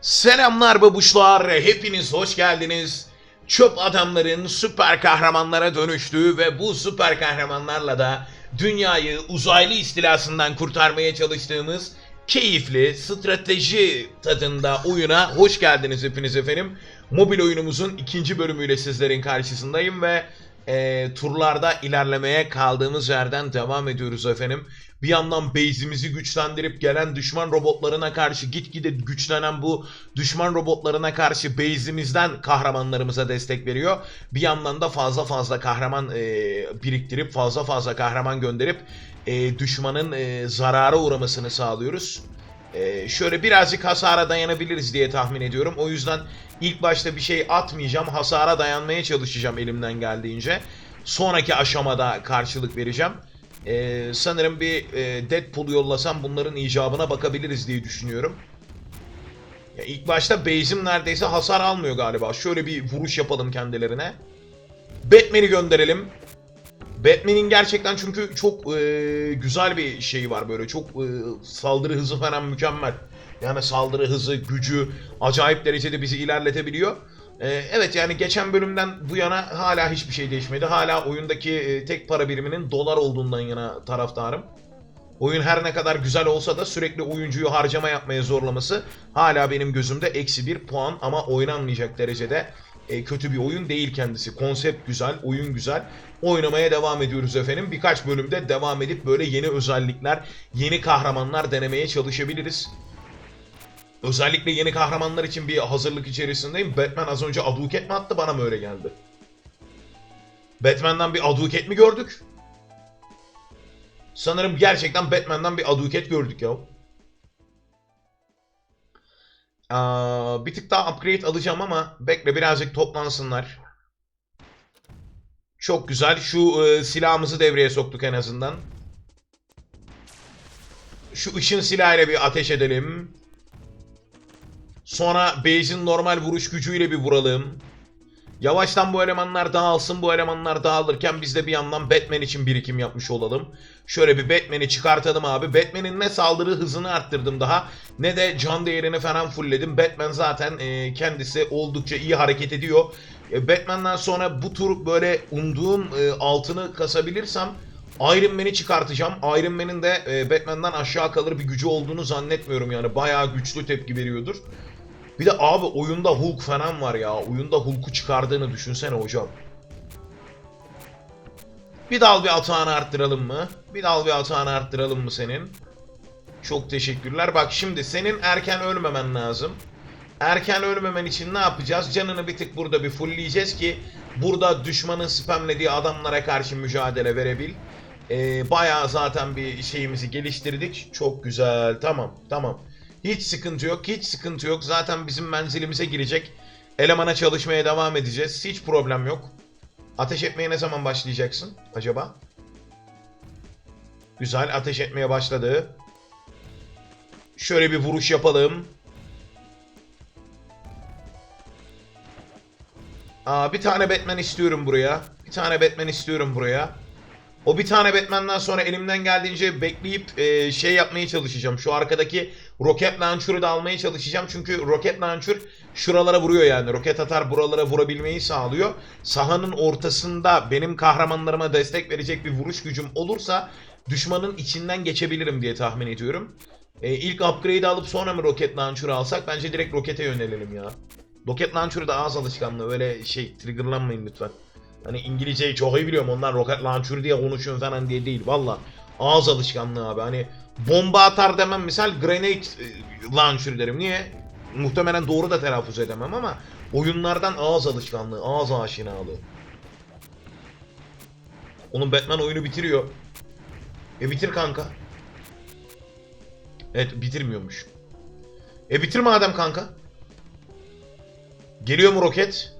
Selamlar babuşlar, hepiniz hoş geldiniz. Çöp adamların süper kahramanlara dönüştüğü ve bu süper kahramanlarla da dünyayı uzaylı istilasından kurtarmaya çalıştığımız keyifli strateji tadında oyuna hoş geldiniz hepiniz efendim. Mobil oyunumuzun ikinci bölümüyle sizlerin karşısındayım ve e, turlarda ilerlemeye kaldığımız yerden devam ediyoruz efendim. Bir yandan base'imizi güçlendirip gelen düşman robotlarına karşı gitgide güçlenen bu düşman robotlarına karşı base'imizden kahramanlarımıza destek veriyor. Bir yandan da fazla fazla kahraman e, biriktirip fazla fazla kahraman gönderip e, düşmanın e, zarara uğramasını sağlıyoruz. E, şöyle birazcık hasara dayanabiliriz diye tahmin ediyorum. O yüzden ilk başta bir şey atmayacağım. Hasara dayanmaya çalışacağım elimden geldiğince. Sonraki aşamada karşılık vereceğim. Ee, sanırım bir e, Deadpool yollasam bunların icabına bakabiliriz diye düşünüyorum. Ya ilk başta base'im neredeyse hasar almıyor galiba. Şöyle bir vuruş yapalım kendilerine. Batman'i gönderelim. Batman'in gerçekten çünkü çok e, güzel bir şeyi var böyle. Çok e, saldırı hızı falan mükemmel. Yani saldırı hızı, gücü acayip derecede bizi ilerletebiliyor. Ee, evet yani geçen bölümden bu yana hala hiçbir şey değişmedi. Hala oyundaki e, tek para biriminin dolar olduğundan yana taraftarım. Oyun her ne kadar güzel olsa da sürekli oyuncuyu harcama yapmaya zorlaması hala benim gözümde eksi bir puan ama oynanmayacak derecede e, kötü bir oyun değil kendisi. Konsept güzel, oyun güzel. Oynamaya devam ediyoruz efendim. Birkaç bölümde devam edip böyle yeni özellikler, yeni kahramanlar denemeye çalışabiliriz. Özellikle yeni kahramanlar için bir hazırlık içerisindeyim. Batman az önce aduket mi attı bana mı öyle geldi? Batman'dan bir aduket mi gördük? Sanırım gerçekten Batman'dan bir aduket gördük ya. Aa, bir tık daha upgrade alacağım ama bekle birazcık toplansınlar. Çok güzel. Şu e, silahımızı devreye soktuk en azından. Şu ışın silahıyla bir ateş edelim. Sonra base'in normal vuruş gücüyle bir vuralım. Yavaştan bu elemanlar dağılsın. Bu elemanlar dağılırken biz de bir yandan Batman için birikim yapmış olalım. Şöyle bir Batman'i çıkartalım abi. Batman'in ne saldırı hızını arttırdım daha ne de can değerini falan fullledim. Batman zaten e, kendisi oldukça iyi hareket ediyor. E, Batman'dan sonra bu tur böyle umduğum e, altını kasabilirsem Iron Man'i çıkartacağım. Iron Man'in de e, Batman'dan aşağı kalır bir gücü olduğunu zannetmiyorum yani. Bayağı güçlü tepki veriyordur. Bir de abi oyunda Hulk falan var ya. Oyunda Hulk'u çıkardığını düşünsene hocam. Bir dal bir atağını arttıralım mı? Bir dal bir atağını arttıralım mı senin? Çok teşekkürler. Bak şimdi senin erken ölmemen lazım. Erken ölmemen için ne yapacağız? Canını bir tık burada bir fullleyeceğiz ki burada düşmanın spamlediği adamlara karşı mücadele verebil. Ee, bayağı zaten bir şeyimizi geliştirdik. Çok güzel. Tamam. Tamam. Hiç sıkıntı yok. Hiç sıkıntı yok. Zaten bizim menzilimize girecek. Elemana çalışmaya devam edeceğiz. Hiç problem yok. Ateş etmeye ne zaman başlayacaksın acaba? Güzel. Ateş etmeye başladı. Şöyle bir vuruş yapalım. Aa, bir tane Batman istiyorum buraya. Bir tane Batman istiyorum buraya. O bir tane Batman'dan sonra elimden geldiğince bekleyip e, şey yapmaya çalışacağım. Şu arkadaki roket launcher'ı da almaya çalışacağım. Çünkü roket launcher şuralara vuruyor yani. Roket atar buralara vurabilmeyi sağlıyor. Sahanın ortasında benim kahramanlarıma destek verecek bir vuruş gücüm olursa düşmanın içinden geçebilirim diye tahmin ediyorum. E, ilk upgrade'i alıp sonra mı roket launcher'ı alsak? Bence direkt rokete yönelelim ya. Roket launcher'ı da ağız alışkanlığı. Öyle şey triggerlanmayın lütfen. Hani İngilizceyi çok iyi biliyorum. Onlar rocket launcher diye konuşuyor falan diye değil. Valla ağız alışkanlığı abi. Hani bomba atar demem misal grenade e, launcher derim. Niye? Muhtemelen doğru da telaffuz edemem ama oyunlardan ağız alışkanlığı, ağız aşinalığı. Onun Batman oyunu bitiriyor. E bitir kanka. Evet bitirmiyormuş. E bitir madem kanka. Geliyor mu roket?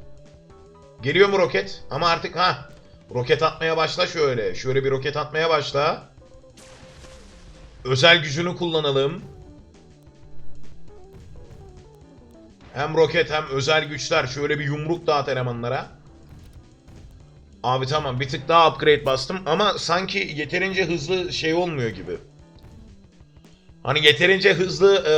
Geliyor mu roket? Ama artık ha roket atmaya başla şöyle. Şöyle bir roket atmaya başla. Özel gücünü kullanalım. Hem roket hem özel güçler. Şöyle bir yumruk dağıt elemanlara. Abi tamam bir tık daha upgrade bastım ama sanki yeterince hızlı şey olmuyor gibi. Hani yeterince hızlı e,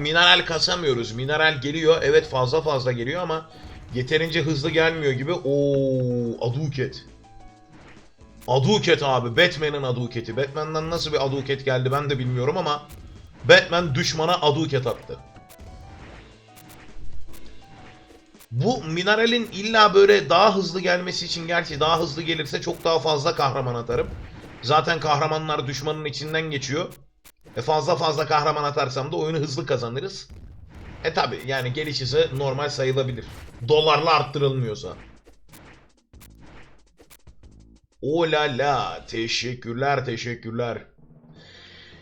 mineral kasamıyoruz. Mineral geliyor. Evet fazla fazla geliyor ama yeterince hızlı gelmiyor gibi. Oo, Aduket. Aduket abi. Batman'in Aduket'i. Batman'dan nasıl bir Aduket geldi ben de bilmiyorum ama Batman düşmana Aduket attı. Bu mineralin illa böyle daha hızlı gelmesi için gerçi daha hızlı gelirse çok daha fazla kahraman atarım. Zaten kahramanlar düşmanın içinden geçiyor. E fazla fazla kahraman atarsam da oyunu hızlı kazanırız. E tabi yani geliş hızı normal sayılabilir. Dolarla arttırılmıyorsa. O la. Teşekkürler teşekkürler.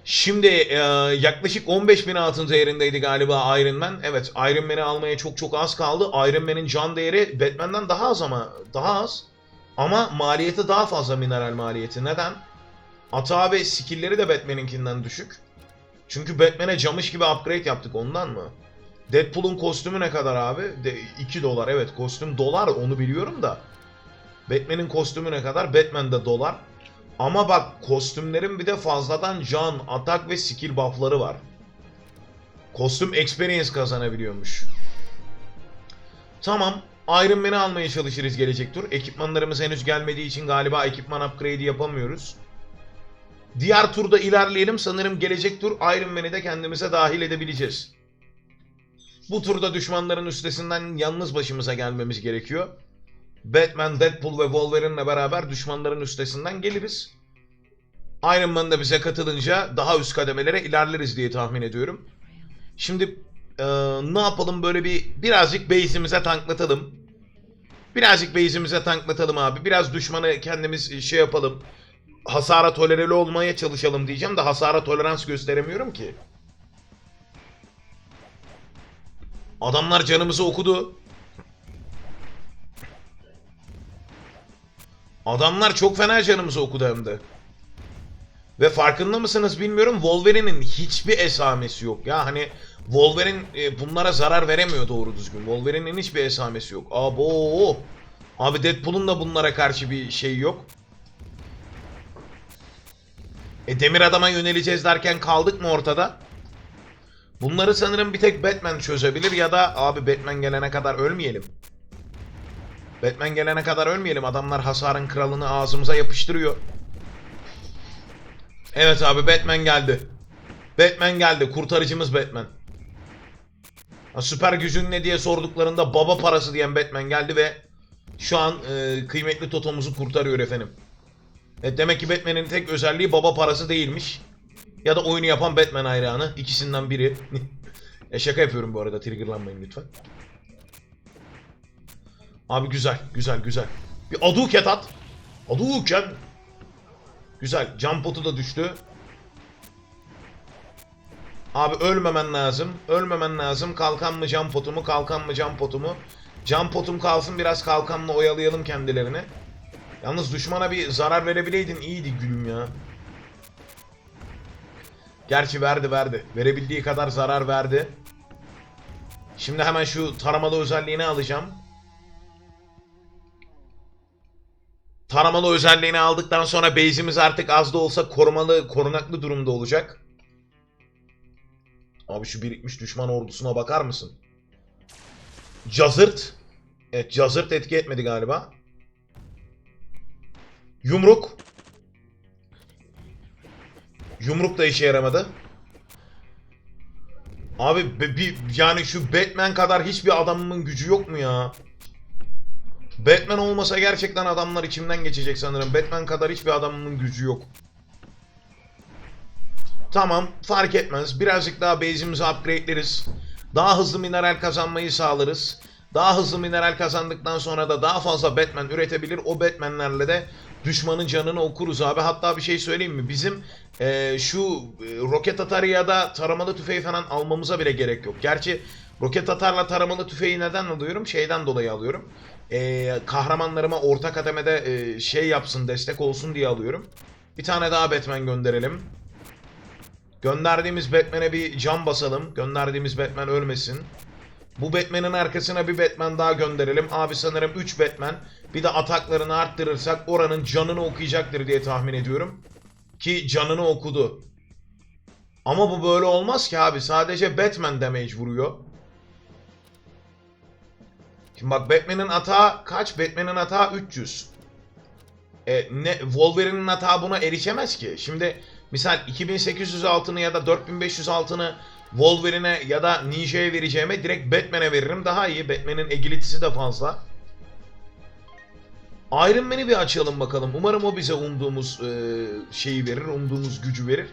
Şimdi e, yaklaşık 15 bin altın değerindeydi galiba Iron Man. Evet Iron Man'i almaya çok çok az kaldı. Iron Man'in can değeri Batman'den daha az ama daha az. Ama maliyeti daha fazla mineral maliyeti. Neden? Hata ve skill'leri de Batman'inkinden düşük. Çünkü Batman'e camış gibi upgrade yaptık ondan mı? Deadpool'un kostümü ne kadar abi? De, 2 dolar evet kostüm dolar onu biliyorum da. Batman'in kostümü ne kadar? Batman de dolar. Ama bak kostümlerin bir de fazladan can, atak ve skill buff'ları var. Kostüm experience kazanabiliyormuş. Tamam. Iron Man'i almaya çalışırız gelecek tur. Ekipmanlarımız henüz gelmediği için galiba ekipman upgrade'i yapamıyoruz. Diğer turda ilerleyelim. Sanırım gelecek tur Iron Man'i de kendimize dahil edebileceğiz. Bu turda düşmanların üstesinden yalnız başımıza gelmemiz gerekiyor. Batman, Deadpool ve Wolverine'le beraber düşmanların üstesinden geliriz. Iron Man da bize katılınca daha üst kademelere ilerleriz diye tahmin ediyorum. Şimdi eee, ne yapalım böyle bir birazcık base'imize tanklatalım. Birazcık base'imize tanklatalım abi. Biraz düşmanı kendimiz şey yapalım. Hasara tolereli olmaya çalışalım diyeceğim de hasara tolerans gösteremiyorum ki. Adamlar canımızı okudu. Adamlar çok fena canımızı okudu hem de. Ve farkında mısınız bilmiyorum Wolverine'in hiçbir esamesi yok. Ya hani Wolverine e, bunlara zarar veremiyor doğru düzgün. Wolverine'in hiçbir esamesi yok. Abo. Abi Deadpool'un da bunlara karşı bir şey yok. E Demir Adam'a yöneleceğiz derken kaldık mı ortada? Bunları sanırım bir tek Batman çözebilir ya da abi Batman gelene kadar ölmeyelim. Batman gelene kadar ölmeyelim. Adamlar hasarın kralını ağzımıza yapıştırıyor. Evet abi Batman geldi. Batman geldi. Kurtarıcımız Batman. Ha, süper gücün ne diye sorduklarında baba parası diyen Batman geldi ve şu an e, kıymetli Toto'muzu kurtarıyor efendim. Evet, demek ki Batman'in tek özelliği baba parası değilmiş. Ya da oyunu yapan Batman hayranı. İkisinden biri. e şaka yapıyorum bu arada. Triggerlanmayın lütfen. Abi güzel, güzel, güzel. Bir Aduket at. Aduket. Güzel. Can potu da düştü. Abi ölmemen lazım. Ölmemen lazım. Kalkan mı can potu mu? Kalkan mı can potu mu? Can potum kalsın biraz kalkanla oyalayalım kendilerini. Yalnız düşmana bir zarar verebileydin iyiydi gülüm ya. Gerçi verdi verdi. Verebildiği kadar zarar verdi. Şimdi hemen şu taramalı özelliğini alacağım. Taramalı özelliğini aldıktan sonra base'imiz artık az da olsa korumalı, korunaklı durumda olacak. Abi şu birikmiş düşman ordusuna bakar mısın? Cazırt. Evet cazırt etki etmedi galiba. Yumruk. Yumruk da işe yaramadı. Abi bir yani şu Batman kadar hiçbir adamın gücü yok mu ya? Batman olmasa gerçekten adamlar içimden geçecek sanırım. Batman kadar hiçbir adamın gücü yok. Tamam fark etmez. Birazcık daha base'imizi upgradeleriz. Daha hızlı mineral kazanmayı sağlarız. Daha hızlı mineral kazandıktan sonra da daha fazla Batman üretebilir. O Batman'lerle de düşmanın canını okuruz abi. Hatta bir şey söyleyeyim mi? Bizim eee, şu e, roket atarı ya da taramalı tüfeği falan almamıza bile gerek yok. Gerçi roket atarla taramalı tüfeği neden alıyorum? Şeyden dolayı alıyorum. Eee, kahramanlarıma orta kademede eee, şey yapsın, destek olsun diye alıyorum. Bir tane daha Batman gönderelim. Gönderdiğimiz Batman'e bir can basalım. Gönderdiğimiz Batman ölmesin. Bu Batman'in arkasına bir Batman daha gönderelim. Abi sanırım 3 Batman. Bir de ataklarını arttırırsak oranın canını okuyacaktır diye tahmin ediyorum. Ki canını okudu. Ama bu böyle olmaz ki abi. Sadece Batman damage vuruyor. Şimdi bak Batman'in atağı kaç? Batman'in atağı 300. E, ne, Wolverine'in atağı buna erişemez ki. Şimdi misal 2800 altını ya da 4500 altını Wolverine'e ya da Ninja'ya vereceğime direkt Batman'e veririm. Daha iyi. Batman'in agility'si de fazla. Iron Man'i bir açalım bakalım. Umarım o bize umduğumuz e, şeyi verir, umduğumuz gücü verir.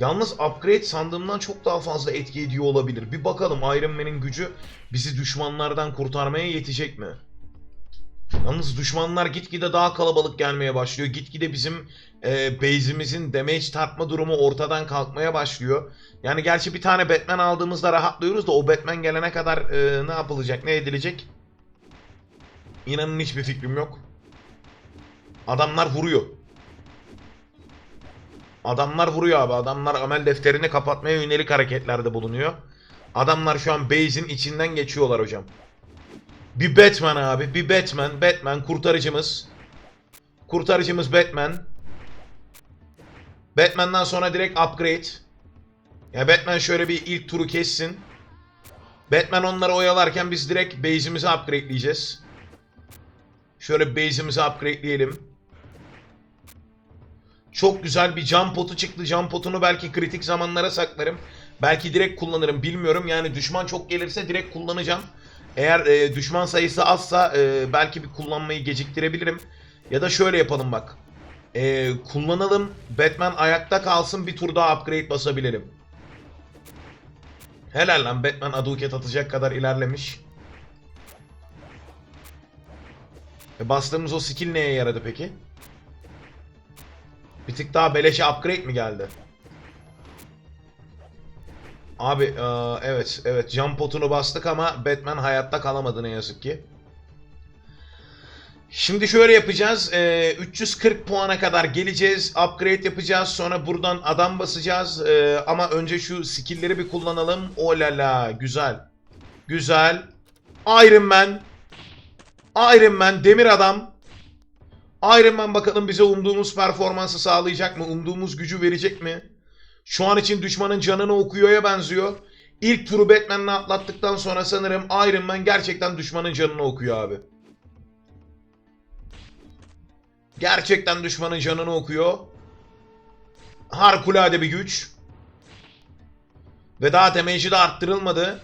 Yalnız upgrade sandığımdan çok daha fazla etki ediyor olabilir. Bir bakalım Iron Man'in gücü bizi düşmanlardan kurtarmaya yetecek mi? Yalnız düşmanlar gitgide daha kalabalık gelmeye başlıyor. Gitgide bizim e, base'imizin damage tartma durumu ortadan kalkmaya başlıyor. Yani gerçi bir tane Batman aldığımızda rahatlıyoruz da o Batman gelene kadar e, ne yapılacak, ne edilecek? İnanın hiçbir fikrim yok. Adamlar vuruyor. Adamlar vuruyor abi. Adamlar amel defterini kapatmaya yönelik hareketlerde bulunuyor. Adamlar şu an base'in içinden geçiyorlar hocam. Bir Batman abi. Bir Batman. Batman kurtarıcımız. Kurtarıcımız Batman. Batman'dan sonra direkt upgrade. Ya Batman şöyle bir ilk turu kessin. Batman onları oyalarken biz direkt base'imizi upgradeleyeceğiz. Şöyle base'imizi upgrade'leyelim. Çok güzel bir cam potu çıktı. Cam potunu belki kritik zamanlara saklarım. Belki direkt kullanırım bilmiyorum. Yani düşman çok gelirse direkt kullanacağım. Eğer e, düşman sayısı azsa e, belki bir kullanmayı geciktirebilirim. Ya da şöyle yapalım bak. E, kullanalım. Batman ayakta kalsın bir tur daha upgrade basabilirim. Helal lan Batman aduket atacak kadar ilerlemiş. E, bastığımız o skill neye yaradı peki? Bir tık daha beleşe upgrade mi geldi? Abi e, evet evet jump potunu bastık ama Batman hayatta kalamadı ne yazık ki. Şimdi şöyle yapacağız. e, 340 puana kadar geleceğiz. Upgrade yapacağız. Sonra buradan adam basacağız. E, ama önce şu skill'leri bir kullanalım. O la la güzel. Güzel. Iron Man. Iron Man demir adam. Iron Man bakalım bize umduğumuz performansı sağlayacak mı? Umduğumuz gücü verecek mi? Şu an için düşmanın canını okuyor'ya benziyor. İlk turu Batman'le atlattıktan sonra sanırım Iron Man gerçekten düşmanın canını okuyor abi. Gerçekten düşmanın canını okuyor. Harikulade bir güç. Ve daha damage'i de arttırılmadı.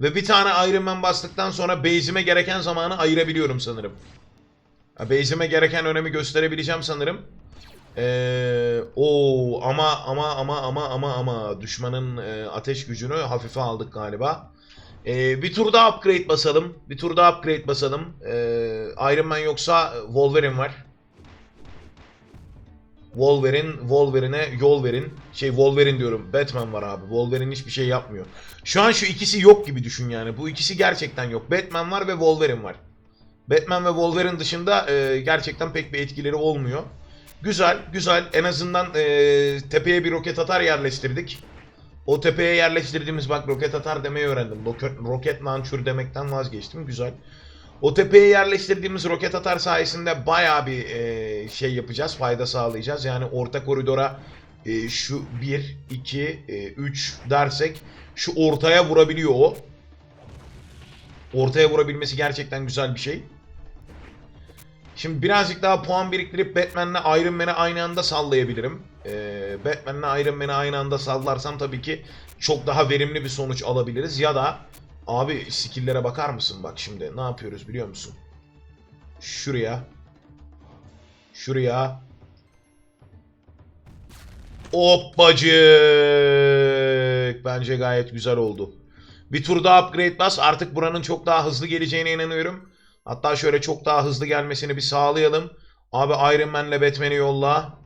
Ve bir tane Iron Man bastıktan sonra base'ime gereken zamanı ayırabiliyorum sanırım. Base'ime gereken önemi gösterebileceğim sanırım. Ee, o ama ama ama ama ama ama düşmanın e, ateş gücünü hafife aldık galiba. Ee, bir tur daha upgrade basalım. Bir tur daha upgrade basalım. Ee, Iron Man yoksa Wolverine var. Wolverine, Wolverine'e yol verin. Şey Wolverine diyorum. Batman var abi. Wolverine hiçbir şey yapmıyor. Şu an şu ikisi yok gibi düşün yani. Bu ikisi gerçekten yok. Batman var ve Wolverine var. Batman ve Wolverine dışında e, gerçekten pek bir etkileri olmuyor. Güzel, güzel. En azından e, tepeye bir roket atar yerleştirdik. O tepeye yerleştirdiğimiz bak roket atar demeyi öğrendim. Roket, launcher demekten vazgeçtim. Güzel. O tepeye yerleştirdiğimiz roket atar sayesinde bayağı bir e, şey yapacağız, fayda sağlayacağız. Yani orta koridora e, şu 1, 2, 3 dersek şu ortaya vurabiliyor o. Ortaya vurabilmesi gerçekten güzel bir şey. Şimdi birazcık daha puan biriktirip Batman'le Iron Man'i aynı anda sallayabilirim. Ee, Batman'le Iron Man'i aynı anda sallarsam tabii ki çok daha verimli bir sonuç alabiliriz. Ya da abi skill'lere bakar mısın bak şimdi ne yapıyoruz biliyor musun? Şuraya. Şuraya. Hoppacık. Bence gayet güzel oldu. Bir tur daha upgrade bas. Artık buranın çok daha hızlı geleceğine inanıyorum. Hatta şöyle çok daha hızlı gelmesini bir sağlayalım. Abi Iron Man'le Batman'i yolla.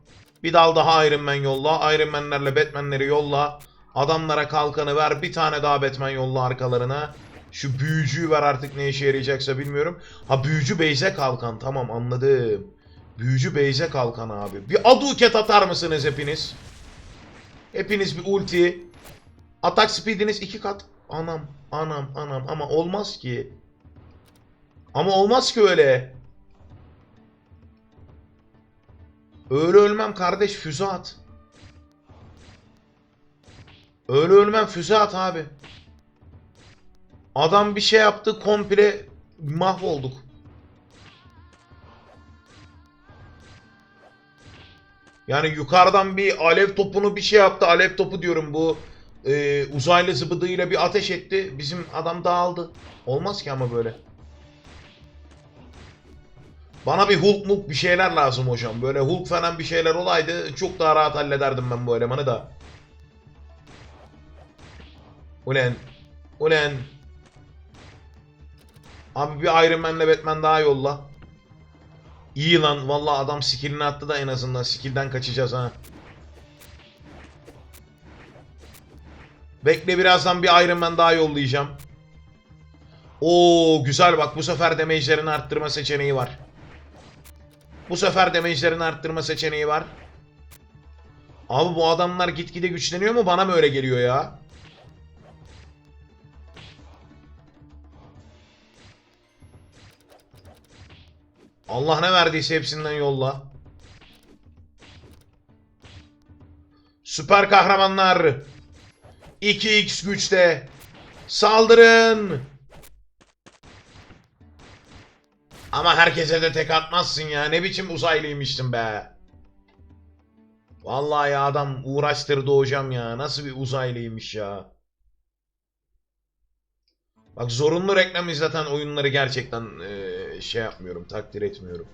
Bir dal daha Iron Man yolla. Iron Man'lerle Batman'leri yolla. Adamlara kalkanı ver. Bir tane daha Batman yolla arkalarına. Şu büyücüyü ver artık ne işe yarayacaksa bilmiyorum. Ha büyücü Beyze kalkan. Tamam anladım. Büyücü Beyze kalkan abi. Bir aduket atar mısınız hepiniz? Hepiniz bir ulti. Atak speediniz iki kat. Anam, anam, anam. Ama olmaz ki. Ama olmaz ki öyle. Öyle ölmem kardeş füze at. Öyle ölmem füze at abi. Adam bir şey yaptı komple mahvolduk. Yani yukarıdan bir alev topunu bir şey yaptı. Alev topu diyorum bu e, uzaylı zıbıdığıyla bir ateş etti. Bizim adam dağıldı. Olmaz ki ama böyle. Bana bir Hulk muk bir şeyler lazım hocam. Böyle Hulk falan bir şeyler olaydı çok daha rahat hallederdim ben bu elemanı da. Ulen. Ulen. Abi bir Iron Man'le Batman daha yolla. İyi lan. Vallahi adam skillini attı da en azından. Skill'den kaçacağız ha. Bekle birazdan bir Iron Man daha yollayacağım. Oo güzel bak bu sefer damage'lerini arttırma seçeneği var. Bu sefer damage'lerini arttırma seçeneği var. Abi bu adamlar gitgide güçleniyor mu? Bana mı öyle geliyor ya? Allah ne verdiyse hepsinden yolla. Süper kahramanlar. 2x güçte. Saldırın. Ama herkese de tek atmazsın ya. Ne biçim uzaylıymıştın be. Vallahi adam uğraştırdı hocam ya. Nasıl bir uzaylıymış ya. Bak zorunlu reklam izleten oyunları gerçekten eee, şey yapmıyorum, takdir etmiyorum.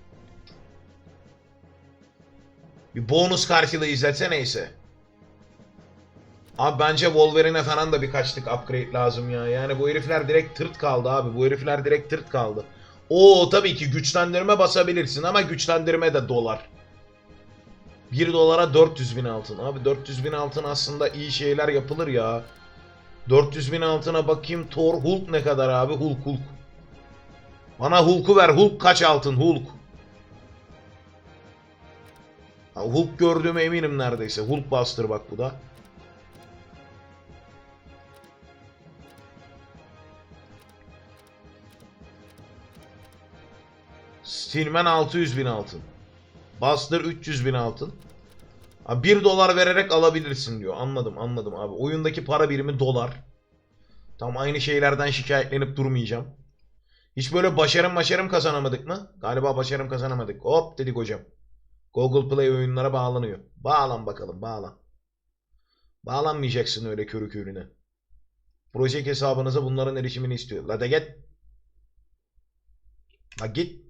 Bir bonus karşılığı izletse neyse. Abi bence Wolverine falan da birkaçlık upgrade lazım ya. Yani bu herifler direkt tırt kaldı abi. Bu herifler direkt tırt kaldı. Oo tabii ki güçlendirme basabilirsin ama güçlendirme de dolar. 1 dolara 400 bin altın. Abi 400 bin altın aslında iyi şeyler yapılır ya. 400 bin altına bakayım. Thor Hulk ne kadar abi? Hulk Hulk. Bana Hulk'u ver. Hulk kaç altın? Hulk. Hulk gördüğüme eminim neredeyse. Hulk bastır bak bu da. Stillman 600 bin altın. Buster 300 bin altın. Ha, 1 dolar vererek alabilirsin diyor. Anladım anladım abi. Oyundaki para birimi dolar. Tam aynı şeylerden şikayetlenip durmayacağım. Hiç böyle başarım başarım kazanamadık mı? Galiba başarım kazanamadık. Hop dedik hocam. Google Play oyunlara bağlanıyor. Bağlan bakalım bağlan. Bağlanmayacaksın öyle körü körüne. Proje hesabınıza bunların erişimini istiyor. La de git. La git.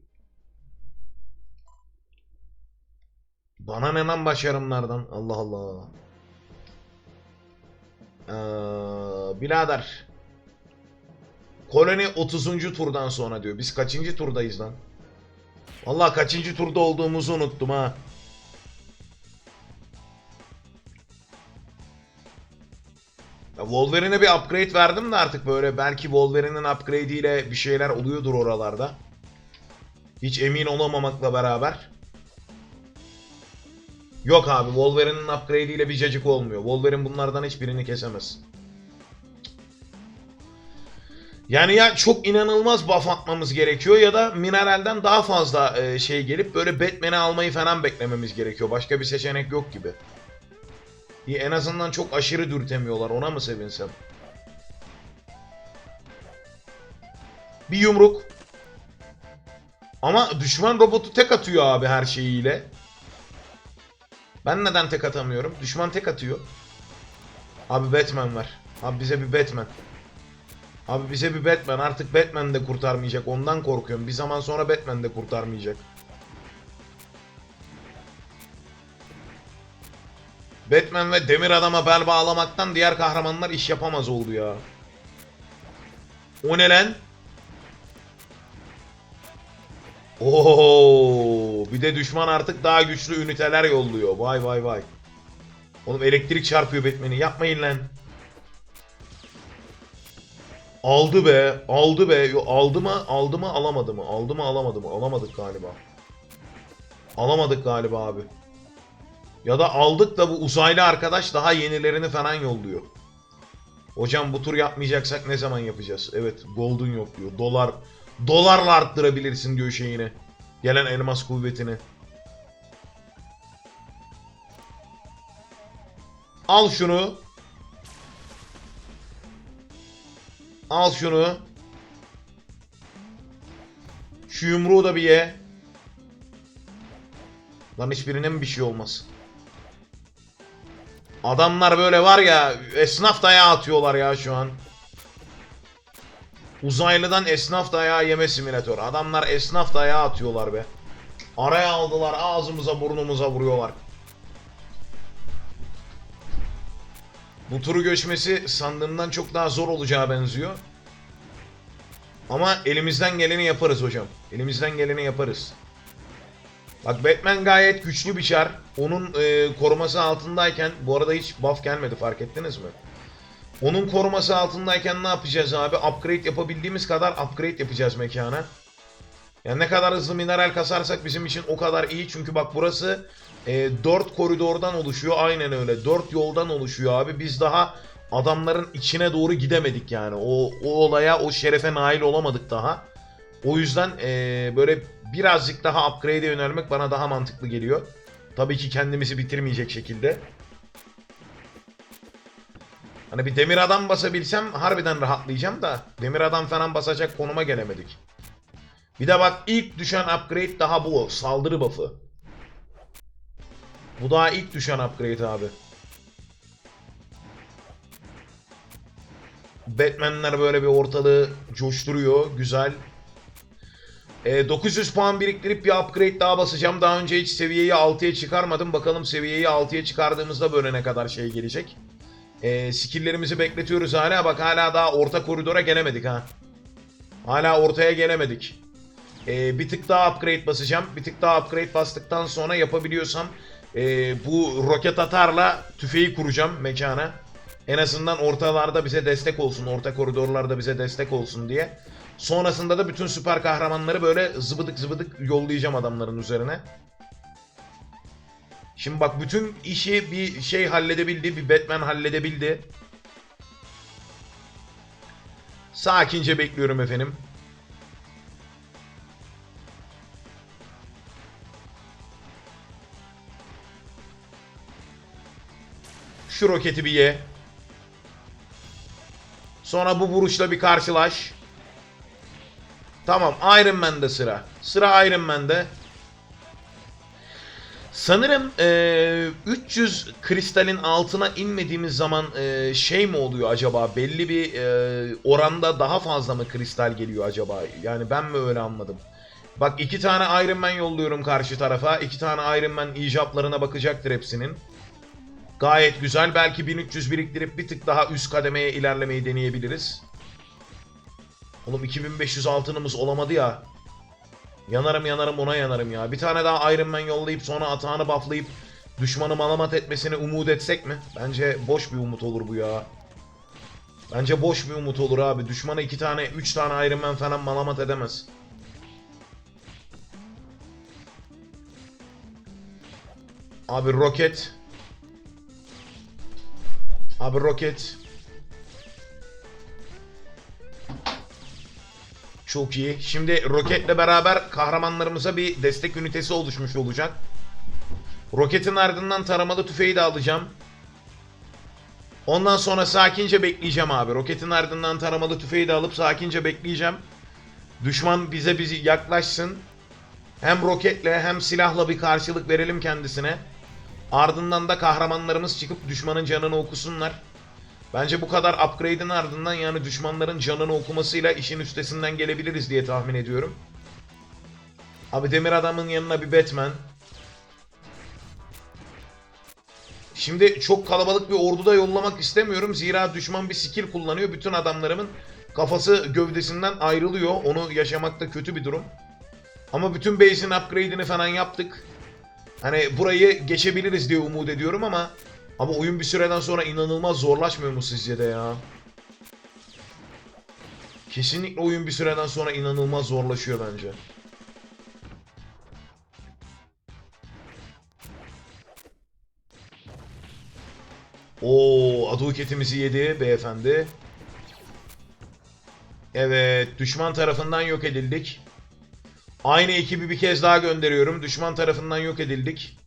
Bana ne lan başarımlardan? Allah Allah. Ee, birader. Koloni 30. turdan sonra diyor. Biz kaçıncı turdayız lan? Vallahi kaçıncı turda olduğumuzu unuttum ha. Ya Wolverine'e bir upgrade verdim de artık böyle belki Wolverine'in upgrade ile bir şeyler oluyordur oralarda. Hiç emin olamamakla beraber. Yok abi Wolverine'in upgrade ile bir cacık olmuyor. Wolverine bunlardan hiçbirini kesemez. Yani ya çok inanılmaz buff atmamız gerekiyor ya da mineralden daha fazla e, şey gelip böyle Batman'i almayı falan beklememiz gerekiyor. Başka bir seçenek yok gibi. İyi, en azından çok aşırı dürtemiyorlar. Ona mı sevinsem? Bir yumruk. Ama düşman robotu tek atıyor abi her şeyiyle. Ben neden tek atamıyorum? Düşman tek atıyor. Abi Batman var. Abi bize bir Batman. Abi bize bir Batman. Artık Batman de kurtarmayacak. Ondan korkuyorum. Bir zaman sonra Batman de kurtarmayacak. Batman ve Demir Adam'a bel bağlamaktan diğer kahramanlar iş yapamaz oldu ya. O ne lan? Oo, bir de düşman artık daha güçlü üniteler yolluyor. Vay vay vay. Oğlum elektrik çarpıyor Batman'i. Yapmayın lan. Aldı be. Aldı be. Yo, aldı mı? Aldı mı? Alamadı mı? Aldı mı? Alamadı mı? Alamadık galiba. Alamadık galiba abi. Ya da aldık da bu uzaylı arkadaş daha yenilerini falan yolluyor. Hocam bu tur yapmayacaksak ne zaman yapacağız? Evet golden yok diyor. Dolar dolarla arttırabilirsin diyor şeyini. Gelen elmas kuvvetini. Al şunu. Al şunu. Şu yumruğu da bir ye. Lan hiçbirine mi bir şey olmaz? Adamlar böyle var ya esnaf dayağı atıyorlar ya şu an. Uzaylıdan esnaf dayağı yeme simülatör. Adamlar esnaf dayağı atıyorlar be. Araya aldılar ağzımıza burnumuza vuruyorlar. Bu turu göçmesi sandığımdan çok daha zor olacağı benziyor. Ama elimizden geleni yaparız hocam. Elimizden geleni yaparız. Bak Batman gayet güçlü bir çar. Onun e, koruması altındayken bu arada hiç buff gelmedi fark ettiniz mi? Onun koruması altındayken ne yapacağız abi? Upgrade yapabildiğimiz kadar upgrade yapacağız mekana. Yani ne kadar hızlı mineral kasarsak bizim için o kadar iyi. Çünkü bak burası e, 4 koridordan oluşuyor. Aynen öyle. 4 yoldan oluşuyor abi. Biz daha adamların içine doğru gidemedik yani. O, o olaya, o şerefe nail olamadık daha. O yüzden e, böyle birazcık daha upgrade'e yönelmek bana daha mantıklı geliyor. Tabii ki kendimizi bitirmeyecek şekilde. Hani bir demir adam basabilsem harbiden rahatlayacağım da demir adam falan basacak konuma gelemedik. Bir de bak ilk düşen upgrade daha bu saldırı buff'ı. Bu daha ilk düşen upgrade abi. Batman'ler böyle bir ortalığı coşturuyor. Güzel. E, 900 puan biriktirip bir upgrade daha basacağım. Daha önce hiç seviyeyi 6'ya çıkarmadım. Bakalım seviyeyi 6'ya çıkardığımızda böyle ne kadar şey gelecek. E, skill'lerimizi bekletiyoruz hala. Bak hala daha orta koridora gelemedik ha. Hala ortaya gelemedik. E, bir tık daha upgrade basacağım. Bir tık daha upgrade bastıktan sonra yapabiliyorsam e, bu roket atarla tüfeği kuracağım mekana. En azından ortalarda bize destek olsun. Orta koridorlarda bize destek olsun diye. Sonrasında da bütün süper kahramanları böyle zıbıdık zıbıdık yollayacağım adamların üzerine. Şimdi bak bütün işi bir şey halledebildi. Bir Batman halledebildi. Sakince bekliyorum efendim. Şu roketi bir ye. Sonra bu vuruşla bir karşılaş. Tamam Iron Man'de sıra. Sıra Iron Man'de. Sanırım eee, 300 kristalin altına inmediğimiz zaman eee, şey mi oluyor acaba? Belli bir eee, oranda daha fazla mı kristal geliyor acaba? Yani ben mi öyle anladım? Bak iki tane Iron Man yolluyorum karşı tarafa. İki tane Iron Man icaplarına bakacaktır hepsinin. Gayet güzel. Belki 1300 biriktirip bir tık daha üst kademeye ilerlemeyi deneyebiliriz. Oğlum 2500 altınımız olamadı ya. Yanarım yanarım ona yanarım ya. Bir tane daha Iron Man yollayıp sonra atağını bufflayıp düşmanı malamat etmesini umut etsek mi? Bence boş bir umut olur bu ya. Bence boş bir umut olur abi. Düşmana iki tane, üç tane Iron Man falan malamat edemez. Abi roket. Abi roket. Çok iyi. Şimdi roketle beraber kahramanlarımıza bir destek ünitesi oluşmuş olacak. Roketin ardından taramalı tüfeği de alacağım. Ondan sonra sakince bekleyeceğim abi. Roketin ardından taramalı tüfeği de alıp sakince bekleyeceğim. Düşman bize bizi yaklaşsın. Hem roketle hem silahla bir karşılık verelim kendisine. Ardından da kahramanlarımız çıkıp düşmanın canını okusunlar. Bence bu kadar upgrade'in ardından yani düşmanların canını okumasıyla işin üstesinden gelebiliriz diye tahmin ediyorum. Abi Demir Adam'ın yanına bir Batman. Şimdi çok kalabalık bir ordu da yollamak istemiyorum. Zira düşman bir skill kullanıyor. Bütün adamlarımın kafası gövdesinden ayrılıyor. Onu yaşamakta kötü bir durum. Ama bütün base'in upgrade'ini falan yaptık. Hani burayı geçebiliriz diye umut ediyorum ama ama oyun bir süreden sonra inanılmaz zorlaşmıyor mu sizce de ya? Kesinlikle oyun bir süreden sonra inanılmaz zorlaşıyor bence. Oo, aduketimizi yedi beyefendi. Evet, düşman tarafından yok edildik. Aynı ekibi bir kez daha gönderiyorum. Düşman tarafından yok edildik.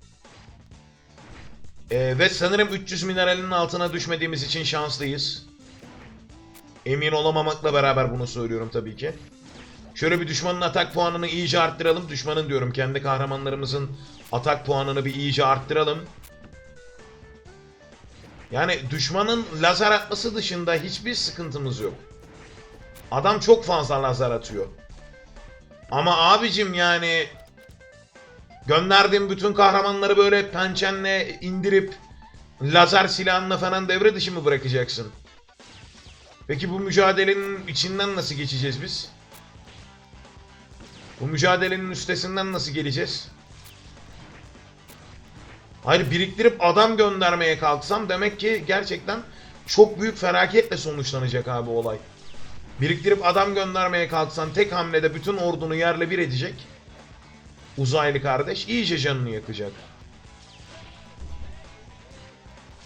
Ee, ve sanırım 300 mineralin altına düşmediğimiz için şanslıyız. Emin olamamakla beraber bunu söylüyorum tabii ki. Şöyle bir düşmanın atak puanını iyice arttıralım. Düşmanın diyorum kendi kahramanlarımızın atak puanını bir iyice arttıralım. Yani düşmanın lazer atması dışında hiçbir sıkıntımız yok. Adam çok fazla lazer atıyor. Ama abicim yani gönderdiğim bütün kahramanları böyle pençenle indirip lazer silahınla falan devre dışı mı bırakacaksın? Peki bu mücadelenin içinden nasıl geçeceğiz biz? Bu mücadelenin üstesinden nasıl geleceğiz? Hayır biriktirip adam göndermeye kalksam demek ki gerçekten çok büyük felaketle sonuçlanacak abi olay. Biriktirip adam göndermeye kalksan tek hamlede bütün ordunu yerle bir edecek. Uzaylı kardeş iyice canını yakacak.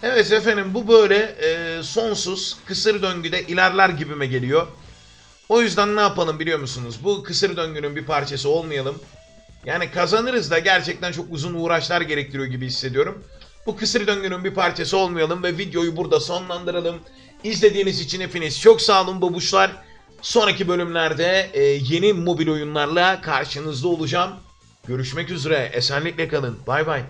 Evet efendim bu böyle e, sonsuz kısır döngüde ilerler gibime geliyor. O yüzden ne yapalım biliyor musunuz? Bu kısır döngünün bir parçası olmayalım. Yani kazanırız da gerçekten çok uzun uğraşlar gerektiriyor gibi hissediyorum. Bu kısır döngünün bir parçası olmayalım ve videoyu burada sonlandıralım. İzlediğiniz için hepiniz çok sağ olun babuşlar. Sonraki bölümlerde e, yeni mobil oyunlarla karşınızda olacağım. Görüşmek üzere. Esenlikle kalın. Bay bay.